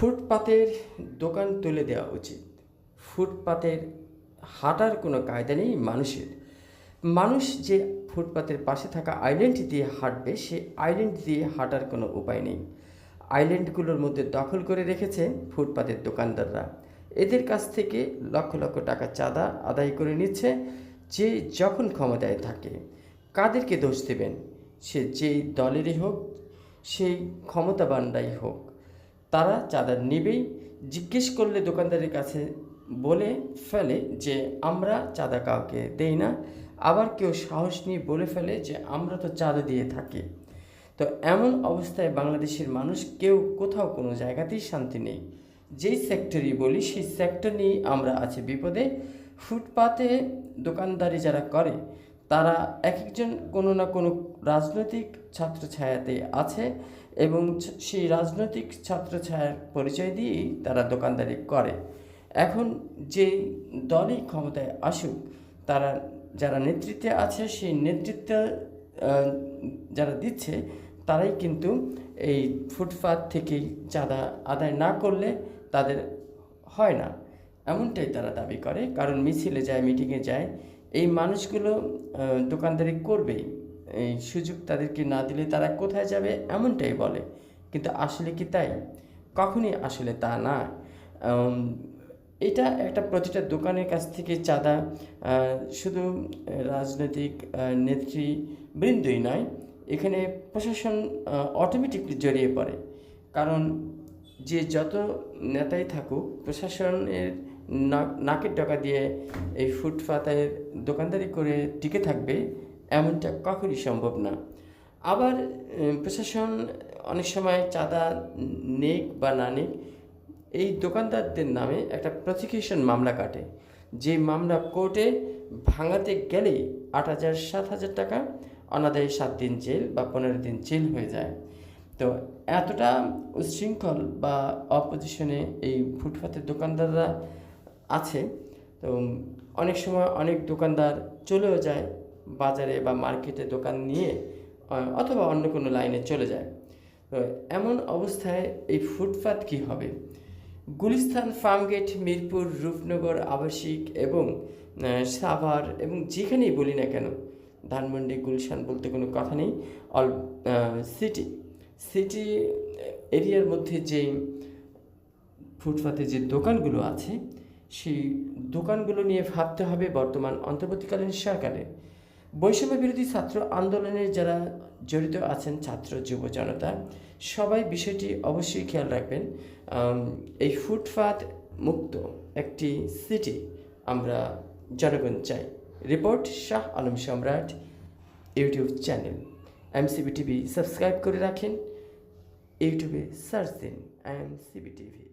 ফুটপাতের দোকান তুলে দেওয়া উচিত। ফুটপাতের হাঁটার কোনো কায়দা নেই মানুষের। মানুষ যে ফুটপাতের পাশে থাকা আইল্যান্ড দিয়ে হাঁটবে, সে আইল্যান্ড দিয়ে হাঁটার কোনো উপায় নেই। আইল্যান্ডগুলোর মধ্যে দখল করে রেখেছে ফুটপাতের দোকানদাররা। এদের কাছ থেকে লক্ষ লক্ষ টাকা চাঁদা আদায় করে নিচ্ছে যে যখন ক্ষমতায় থাকে। কাদেরকে দোষ দেবেন? সে যেই দলেরই হোক, সেই ক্ষমতাবানরাই হোক। তারা চাঁদা নেবেই জিজ্ঞেস করলে দোকানদারের কাছে বলে ফেলে যে, আমরা চাঁদা কাউকে দেই না। আবার কেউ সাহস নিয়ে বলে ফেলে যে, আমরা তো চাঁদা দিয়ে থাকি। তো এমন অবস্থায় বাংলাদেশের মানুষ কেউ কোথাও কোনো জায়গাতেই শান্তি নেই। যেই সেক্টরই বলি, সেই সেক্টর নিয়েই আমরা আছি বিপদে। ফুটপাতে দোকানদারি যারা করে তারা এক একজন কোনো না কোনো রাজনৈতিক ছত্রছায়াতে আছে এবং সেই রাজনৈতিক ছত্রছায়ার পরিচয় দিয়েই তারা দোকানদারি করে। এখন যে দলই ক্ষমতায় আসুক, তারা যারা নেতৃত্বে আছে, সেই নেতৃত্ব যারা দিচ্ছে, তারাই কিন্তু এই ফুটপাত থেকেই চাঁদা আদায় না করলে তাদের হয় না। এমনটাই তারা দাবি করে। কারণ মিছিলে যায়, মিটিংয়ে যায় এই মানুষগুলো দোকানদারি করবেই এই সুযোগ তাদেরকে না দিলে তারা কোথায় যাবে এমনটাই বলে। কিন্তু আসলে কি তাই? কখনই আসলে তা না। এটা একটা প্রতিটা দোকানের কাছ থেকে চাঁদা শুধু রাজনৈতিক আহ, নেতৃবৃন্দই নয় এখানে প্রশাসন অটোমেটিকলি জড়িয়ে পড়ে। কারণ যে যত নেতাই থাকুক প্রশাসনের নাকের টাকা দিয়ে এই ফুটপাতের দোকানদারি করে টিকে থাকবে এমনটা কখনই সম্ভব না। আবার প্রশাসন অনেক সময় চাঁদা নেক বা না নেক, এই দোকানদারদের নামে একটা প্রসিকিউশন মামলা কাটে। যে মামলা কোর্টে ভাঙাতে গেলেই আট হাজার, সাত হাজার টাকা অনাদায়ী সাত দিন জেল বা পনেরো দিন জেল হয়ে যায়। তো এতটা উচ্ছৃঙ্খল বা অপোজিশনে এই ফুটপাতের দোকানদাররা আছে। তো অনেক সময় অনেক দোকানদার চলেও যায় বাজারে বা মার্কেটে দোকান নিয়ে অথবা অন্য কোনো লাইনে চলে যায়। তো এমন অবস্থায় এই ফুটপাত কি হবে? গুলিস্তান ফার্মগেট, মিরপুর, রূপনগর, আবাসিক এবং সাভার এবং যেখানেই বলি না কেন, ধানমন্ডি, গুলশান বলতে কোনো কথা নেই। অল সিটি সিটি এরিয়ার মধ্যে যে ফুটপাতে যে দোকানগুলো আছে সেই দোকানগুলো নিয়ে ভাবতে হবে বর্তমান অন্তর্বর্তীকালীন সরকারে। বৈষম্য বিরোধী ছাত্র আন্দোলনে যারা জড়িত আছেন ছাত্র যুব জনতা, সবাই বিষয়টি অবশ্যই খেয়াল রাখবেন। এই ফুটপাত মুক্ত একটি সিটি আমরা জনগণ চাই। Report Shah Alam Samrat, YouTube channel. MCB TV subscribe করে রাখেন। ইউটিউবে সার্চ দিন এমসিবি টিভি